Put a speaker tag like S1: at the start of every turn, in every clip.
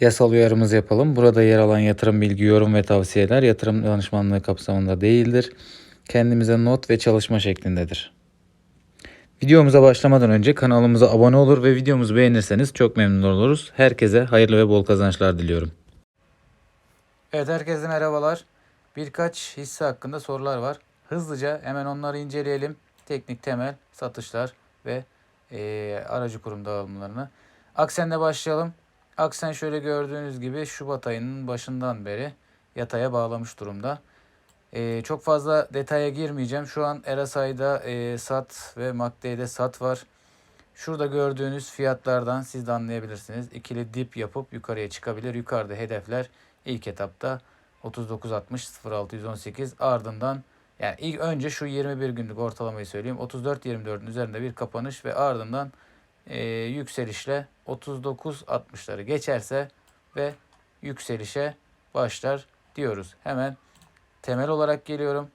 S1: Yasal uyarımızı yapalım. Burada yer alan yatırım bilgi, yorum ve tavsiyeler yatırım danışmanlığı kapsamında değildir. Kendimize not ve çalışma şeklindedir. Videomuza başlamadan önce kanalımıza abone olur ve videomuzu beğenirseniz çok memnun oluruz. Herkese hayırlı ve bol kazançlar diliyorum. Evet herkese merhabalar. Birkaç hisse hakkında sorular var. Hızlıca hemen onları inceleyelim. Teknik temel, satışlar ve eee, aracı kurum dağılımlarını. Aksen'le başlayalım. Aksen şöyle gördüğünüz gibi Şubat ayının başından beri yataya bağlamış durumda. Ee, çok fazla detaya girmeyeceğim. Şu an Erasay'da e, sat ve MACD'de sat var. Şurada gördüğünüz fiyatlardan siz de anlayabilirsiniz. İkili dip yapıp yukarıya çıkabilir. Yukarıda hedefler ilk etapta 39.60 0618 ardından yani ilk önce şu 21 günlük ortalamayı söyleyeyim. 34.24'ün üzerinde bir kapanış ve ardından e, yükselişle 39.60'ları geçerse ve yükselişe başlar diyoruz. Hemen temel olarak geliyorum.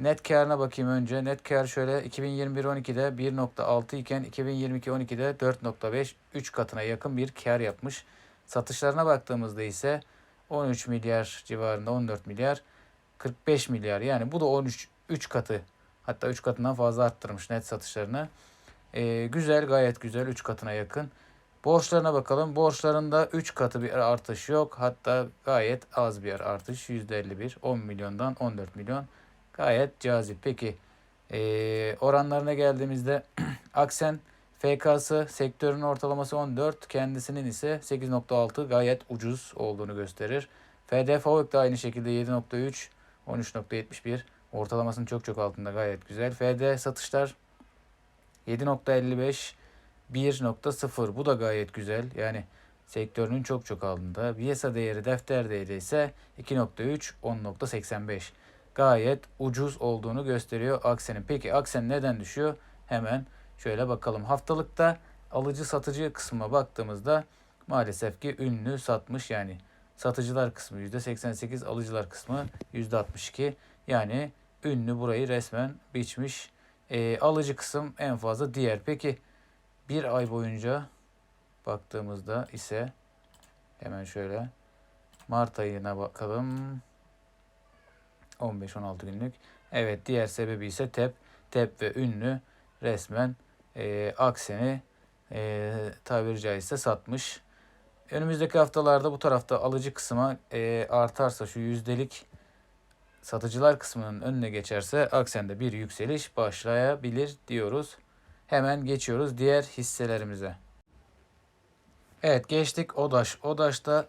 S1: Net karına bakayım önce. Net kar şöyle 2021 12'de 1.6 iken 2022 12'de 4.5 3 katına yakın bir kar yapmış. Satışlarına baktığımızda ise 13 milyar civarında 14 milyar 45 milyar yani bu da 13 3 katı hatta 3 katından fazla arttırmış net satışlarını. Ee, güzel gayet güzel 3 katına yakın. Borçlarına bakalım. Borçlarında 3 katı bir artış yok. Hatta gayet az bir artış. %51. 10 milyondan 14 milyon. Gayet cazip. Peki ee, oranlarına geldiğimizde Aksen FK'sı sektörün ortalaması 14. Kendisinin ise 8.6 gayet ucuz olduğunu gösterir. FD Favök da aynı şekilde 7.3 13.71 ortalamasının çok çok altında gayet güzel. FD satışlar 7.55 1.0 bu da gayet güzel. Yani sektörünün çok çok altında. Piyasa değeri defter değeri ise 2.3 10.85. Gayet ucuz olduğunu gösteriyor Aksen'in. Peki Aksen neden düşüyor? Hemen şöyle bakalım. Haftalıkta alıcı satıcı kısmına baktığımızda maalesef ki ünlü satmış yani satıcılar kısmı %88 alıcılar kısmı %62 yani ünlü burayı resmen biçmiş. E, alıcı kısım en fazla diğer. Peki bir ay boyunca baktığımızda ise hemen şöyle Mart ayına bakalım. 15-16 günlük. Evet diğer sebebi ise TEP. TEP ve ünlü resmen e, akseni e, tabiri caizse satmış. Önümüzdeki haftalarda bu tarafta alıcı kısma e, artarsa şu yüzdelik satıcılar kısmının önüne geçerse aksende bir yükseliş başlayabilir diyoruz. Hemen geçiyoruz diğer hisselerimize. Evet geçtik ODAŞ. ODAŞ'ta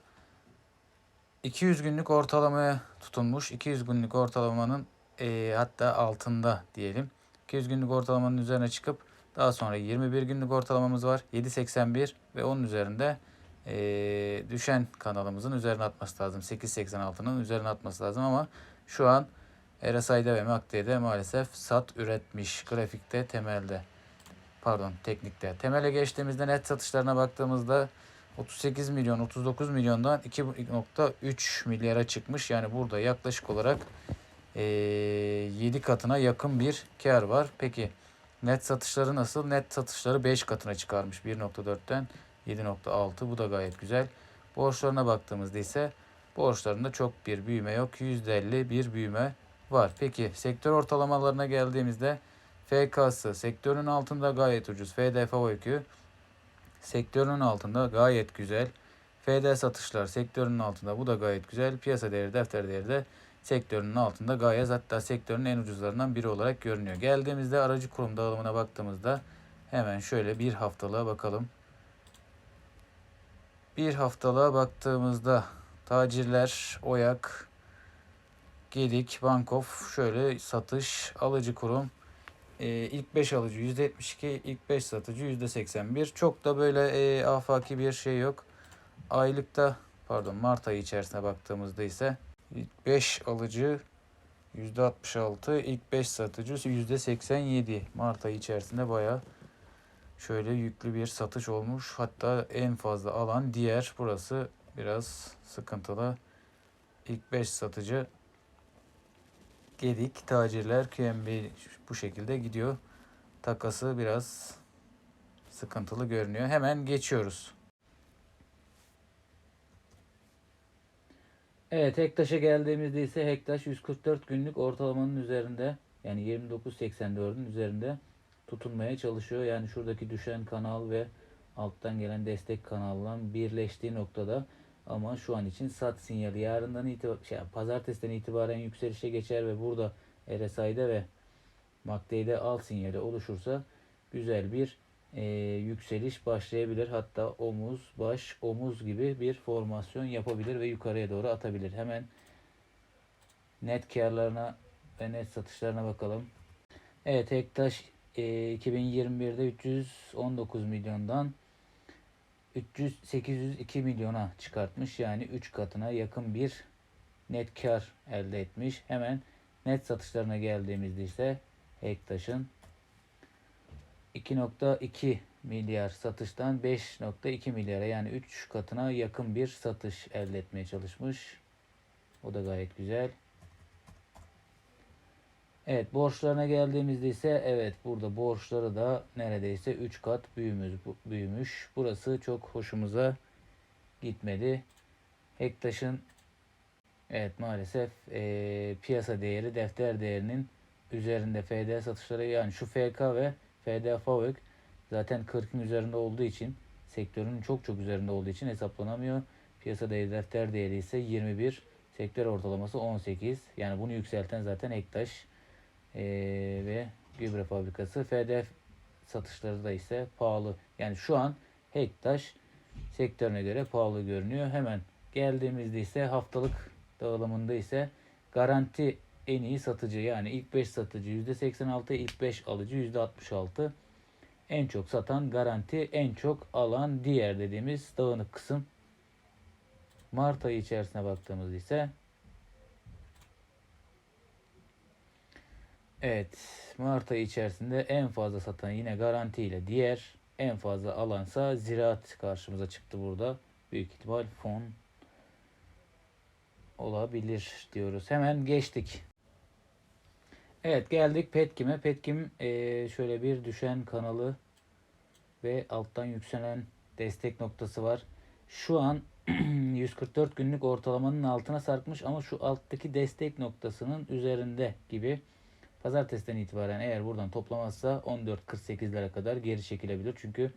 S1: 200 günlük ortalamaya tutunmuş. 200 günlük ortalamanın e, hatta altında diyelim. 200 günlük ortalamanın üzerine çıkıp daha sonra 21 günlük ortalamamız var. 7.81 ve onun üzerinde e, düşen kanalımızın üzerine atması lazım. 8.86'nın üzerine atması lazım ama şu an RSI'de ve MACD'de maalesef sat üretmiş. Grafikte temelde pardon teknikte. Temele geçtiğimizde net satışlarına baktığımızda 38 milyon 39 milyondan 2.3 milyara çıkmış. Yani burada yaklaşık olarak e, 7 katına yakın bir kar var. Peki net satışları nasıl? Net satışları 5 katına çıkarmış. 1.4'ten 7.6 bu da gayet güzel. Borçlarına baktığımızda ise borçlarında çok bir büyüme yok. %50 bir büyüme var. Peki sektör ortalamalarına geldiğimizde FK'sı sektörün altında gayet ucuz. FDF öykü sektörün altında gayet güzel. FD satışlar sektörün altında bu da gayet güzel. Piyasa değeri defter değeri de sektörün altında gayet hatta sektörün en ucuzlarından biri olarak görünüyor. Geldiğimizde aracı kurum dağılımına baktığımızda hemen şöyle bir haftalığa bakalım. Bir haftalığa baktığımızda tacirler, oyak, Gedik, Bankof şöyle satış, alıcı kurum e, ilk 5 alıcı %72, ilk 5 satıcı %81. Çok da böyle e, afaki bir şey yok. Aylıkta pardon Mart ayı içerisine baktığımızda ise ilk 5 alıcı %66, ilk 5 satıcı %87. Mart ayı içerisinde baya şöyle yüklü bir satış olmuş. Hatta en fazla alan diğer burası biraz sıkıntılı. İlk 5 satıcı Gedik, tacirler, QNB bu şekilde gidiyor. Takası biraz sıkıntılı görünüyor. Hemen geçiyoruz. Evet Hektaş'a geldiğimizde ise Hektaş 144 günlük ortalamanın üzerinde yani 29.84'ün üzerinde tutunmaya çalışıyor. Yani şuradaki düşen kanal ve alttan gelen destek kanalla birleştiği noktada ama şu an için sat sinyali yarından itibaren şey, pazartesiden itibaren yükselişe geçer ve burada RSI'de ve MACD'de al sinyali oluşursa güzel bir e, yükseliş başlayabilir. Hatta omuz, baş, omuz gibi bir formasyon yapabilir ve yukarıya doğru atabilir. Hemen net karlarına ve net satışlarına bakalım. Evet Hektaş e, 2021'de 319 milyondan 300 802 milyona çıkartmış. Yani 3 katına yakın bir net kar elde etmiş. Hemen net satışlarına geldiğimizde ise Hektaş'ın 2.2 milyar satıştan 5.2 milyara yani 3 katına yakın bir satış elde etmeye çalışmış. O da gayet güzel. Evet borçlarına geldiğimizde ise evet burada borçları da neredeyse 3 kat büyümüş, büyümüş. Burası çok hoşumuza gitmedi. Hektaş'ın evet maalesef e, piyasa değeri defter değerinin üzerinde FD satışları yani şu FK ve FD FAVÖK zaten 40'ın üzerinde olduğu için sektörün çok çok üzerinde olduğu için hesaplanamıyor. Piyasa değeri defter değeri ise 21. Sektör ortalaması 18. Yani bunu yükselten zaten Ektaş ee, ve gübre fabrikası. FD satışları da ise pahalı. Yani şu an Hektaş sektörüne göre pahalı görünüyor. Hemen geldiğimizde ise haftalık dağılımında ise garanti en iyi satıcı yani ilk 5 satıcı %86, ilk 5 alıcı %66. En çok satan garanti, en çok alan diğer dediğimiz dağınık kısım. Mart ayı içerisine baktığımız ise Evet, Mart ayı içerisinde en fazla satan yine garanti ile diğer en fazla alansa ziraat karşımıza çıktı burada. Büyük ihtimal fon olabilir diyoruz. Hemen geçtik. Evet geldik Petkim'e. Petkim e, şöyle bir düşen kanalı ve alttan yükselen destek noktası var. Şu an 144 günlük ortalamanın altına sarkmış ama şu alttaki destek noktasının üzerinde gibi. Pazartesiden itibaren eğer buradan toplamazsa 14.48'lere kadar geri çekilebilir. Çünkü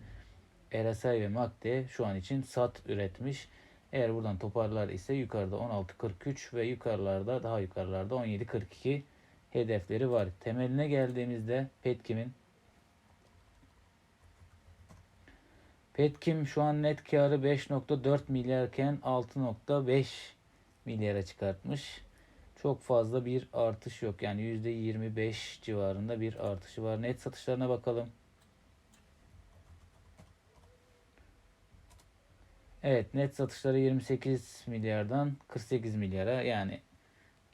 S1: RSI ve MACD şu an için sat üretmiş. Eğer buradan toparlar ise yukarıda 16.43 ve yukarılarda daha yukarılarda 17.42 hedefleri var. Temeline geldiğimizde Petkim'in Petkim şu an net karı 5.4 milyarken 6.5 milyara çıkartmış. Çok fazla bir artış yok. Yani %25 civarında bir artışı var. Net satışlarına bakalım. Evet net satışları 28 milyardan 48 milyara yani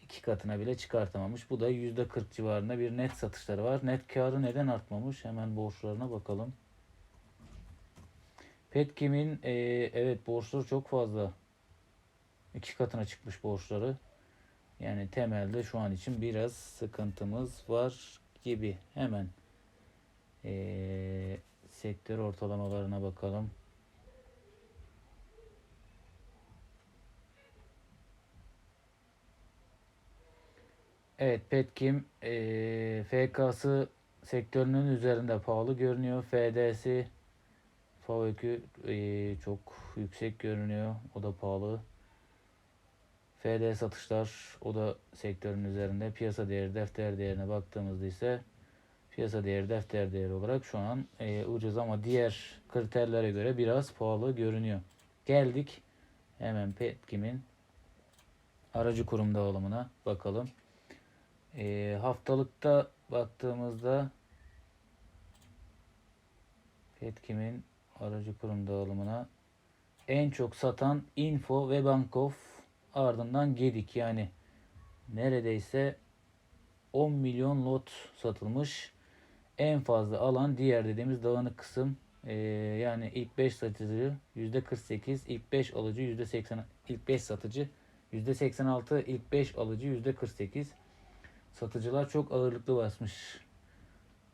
S1: iki katına bile çıkartamamış. Bu da %40 civarında bir net satışları var. Net karı neden artmamış? Hemen borçlarına bakalım. Petkim'in e, evet borçları çok fazla. iki katına çıkmış borçları. Yani temelde şu an için biraz sıkıntımız var gibi. Hemen e, sektör ortalamalarına bakalım. Evet Petkim e, FK'sı sektörünün üzerinde pahalı görünüyor. FD'si FAVÖK'ü e, çok yüksek görünüyor. O da pahalı. FD satışlar o da sektörün üzerinde. Piyasa değeri defter değerine baktığımızda ise piyasa değeri defter değeri olarak şu an e, ucuz ama diğer kriterlere göre biraz pahalı görünüyor. Geldik hemen Petkim'in aracı kurum dağılımına bakalım. E, haftalıkta baktığımızda Petkim'in aracı kurum dağılımına en çok satan Info ve Bankof ardından Gedik yani neredeyse 10 milyon lot satılmış. En fazla alan diğer dediğimiz dağınık kısım ee, yani ilk 5 satıcı %48, ilk 5 alıcı %80, ilk 5 satıcı %86, ilk 5 alıcı %48. Satıcılar çok ağırlıklı basmış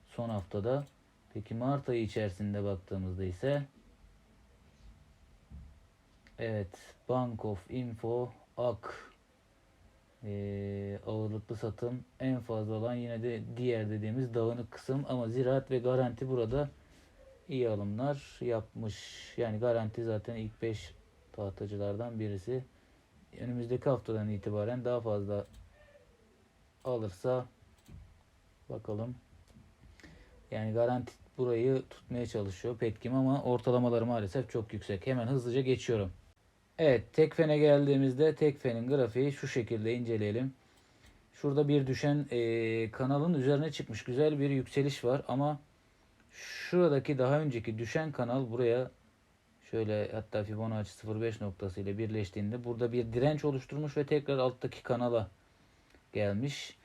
S1: son haftada. Peki Mart ayı içerisinde baktığımızda ise evet Bank of Info, AK Ee, ağırlıklı satım en fazla olan yine de diğer dediğimiz dağınık kısım ama ziraat ve garanti burada iyi alımlar yapmış. Yani garanti zaten ilk 5 tahtacılardan birisi. Önümüzdeki haftadan itibaren daha fazla alırsa bakalım. Yani garanti burayı tutmaya çalışıyor Petkim ama ortalamaları maalesef çok yüksek. Hemen hızlıca geçiyorum. Evet Tekfen'e geldiğimizde Tekfen'in grafiği şu şekilde inceleyelim. Şurada bir düşen eee, kanalın üzerine çıkmış güzel bir yükseliş var ama şuradaki daha önceki düşen kanal buraya şöyle hatta Fibonacci 0.5 noktası ile birleştiğinde burada bir direnç oluşturmuş ve tekrar alttaki kanala gelmiş.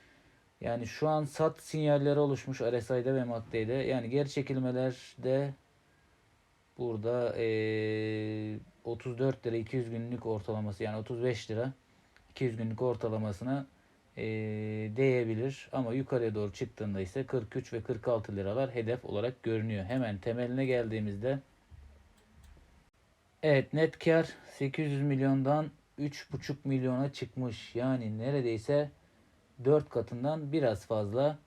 S1: Yani şu an sat sinyalleri oluşmuş RSI'de ve MACD'de. Yani geri çekilmelerde burada eee 34 lira 200 günlük ortalaması yani 35 lira 200 günlük ortalamasına eee, değebilir. Ama yukarıya doğru çıktığında ise 43 ve 46 liralar hedef olarak görünüyor. Hemen temeline geldiğimizde Evet net kar 800 milyondan 3,5 milyona çıkmış. Yani neredeyse 4 katından biraz fazla.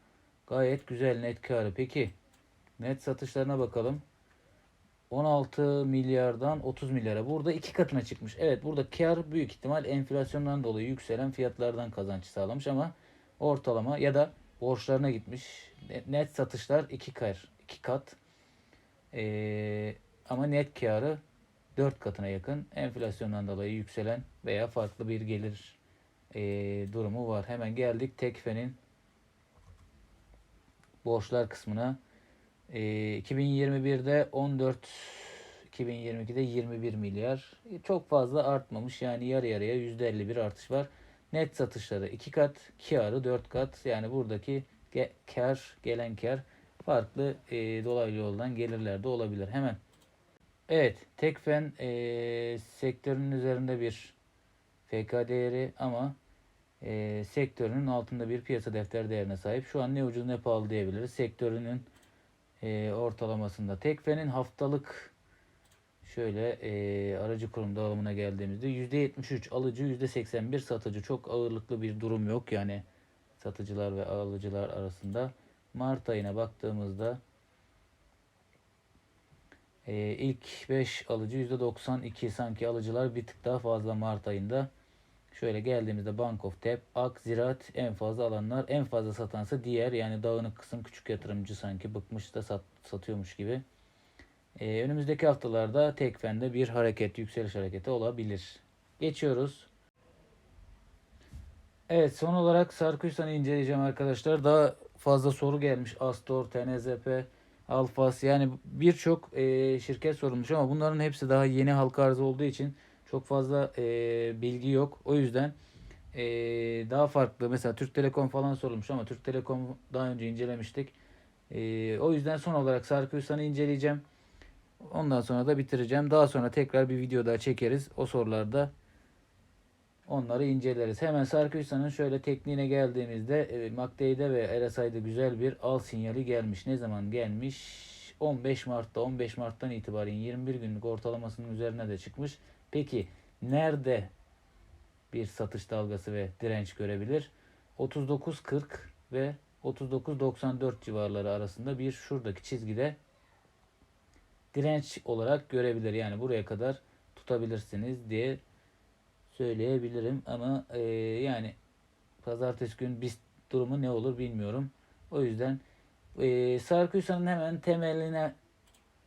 S1: Gayet güzel net karı. Peki net satışlarına bakalım. 16 milyardan 30 milyara. Burada iki katına çıkmış. Evet burada kar büyük ihtimal enflasyondan dolayı yükselen fiyatlardan kazanç sağlamış ama ortalama ya da borçlarına gitmiş. Net- satışlar iki kar, iki kat. Ee, ama net karı 4 katına yakın enflasyondan dolayı yükselen veya farklı bir gelir ee, durumu var. Hemen geldik Tekfe'nin borçlar kısmına. Ee, 2021'de 14 2022'de 21 milyar. Çok fazla artmamış. Yani yarı yarıya %51 artış var. Net satışları 2 kat, karı 4 kat. Yani buradaki ge- kar, gelen kar farklı e, dolaylı yoldan gelirler de olabilir. Hemen Evet, Tekfen e, sektörünün üzerinde bir FK değeri ama e, sektörünün altında bir piyasa defter değerine sahip. Şu an ne ucuz ne pahalı diyebiliriz. Sektörünün e, ortalamasında. Tekfen'in haftalık şöyle e, aracı kurum dağılımına geldiğimizde %73 alıcı %81 satıcı. Çok ağırlıklı bir durum yok yani satıcılar ve alıcılar arasında. Mart ayına baktığımızda e, ilk 5 alıcı %92 sanki alıcılar bir tık daha fazla Mart ayında. Şöyle geldiğimizde Bank of Tep, Ak, Ziraat en fazla alanlar, en fazla satansa diğer yani dağınık kısım küçük yatırımcı sanki bıkmış da sat, satıyormuş gibi. Ee, önümüzdeki haftalarda Tekfen'de bir hareket, yükseliş hareketi olabilir. Geçiyoruz. Evet son olarak Sarkuysan'ı inceleyeceğim arkadaşlar. Daha fazla soru gelmiş. Astor, TNZP, Alfas yani birçok e, şirket sorulmuş ama bunların hepsi daha yeni halka arz olduğu için çok fazla e, bilgi yok. O yüzden e, daha farklı mesela Türk Telekom falan sorulmuş ama Türk Telekom daha önce incelemiştik. E, o yüzden son olarak Sarkuysan'ı inceleyeceğim. Ondan sonra da bitireceğim. Daha sonra tekrar bir video daha çekeriz. O sorularda onları inceleriz. Hemen Sarkuysan'ın şöyle tekniğine geldiğimizde e, MACD'de ve RSI'de güzel bir al sinyali gelmiş. Ne zaman gelmiş? 15 Mart'ta 15 Mart'tan itibaren 21 günlük ortalamasının üzerine de çıkmış. Peki nerede bir satış dalgası ve direnç görebilir? 39.40 ve 39.94 civarları arasında bir şuradaki çizgide direnç olarak görebilir. Yani buraya kadar tutabilirsiniz diye söyleyebilirim ama e, yani pazartesi gün biz durumu ne olur bilmiyorum. O yüzden e, Sarkuysan'ın hemen temeline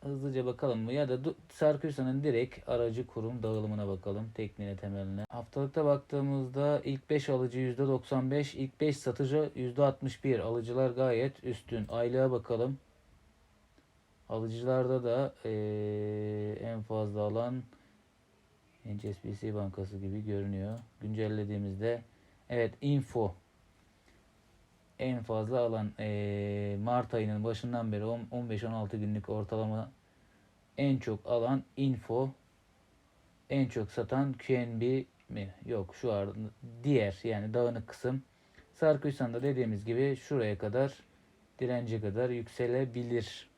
S1: hızlıca bakalım mı? Ya da Sarkuysan'ın direkt aracı kurum dağılımına bakalım. Tekniğine temeline. Haftalıkta baktığımızda ilk 5 alıcı %95, ilk 5 satıcı %61. Alıcılar gayet üstün. Aylığa bakalım. Alıcılarda da e, en fazla alan HSBC Bankası gibi görünüyor. Güncellediğimizde evet info en fazla alan eee, Mart ayının başından beri on- 15-16 günlük ortalama en çok alan info en çok satan QNB mi? Yok şu an diğer yani dağınık kısım. Sarkuysan'da dediğimiz gibi şuraya kadar dirence kadar yükselebilir.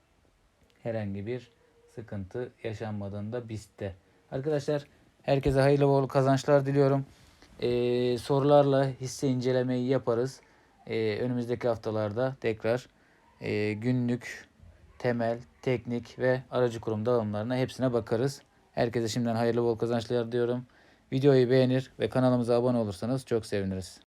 S1: Herhangi bir sıkıntı yaşanmadığında BIST'te. Arkadaşlar herkese hayırlı bol kazançlar diliyorum. Ee, sorularla hisse incelemeyi yaparız. Ee, önümüzdeki haftalarda tekrar e, günlük, temel, teknik ve aracı kurum dağılımlarına hepsine bakarız. Herkese şimdiden hayırlı bol kazançlar diyorum. Videoyu beğenir ve kanalımıza abone olursanız çok seviniriz.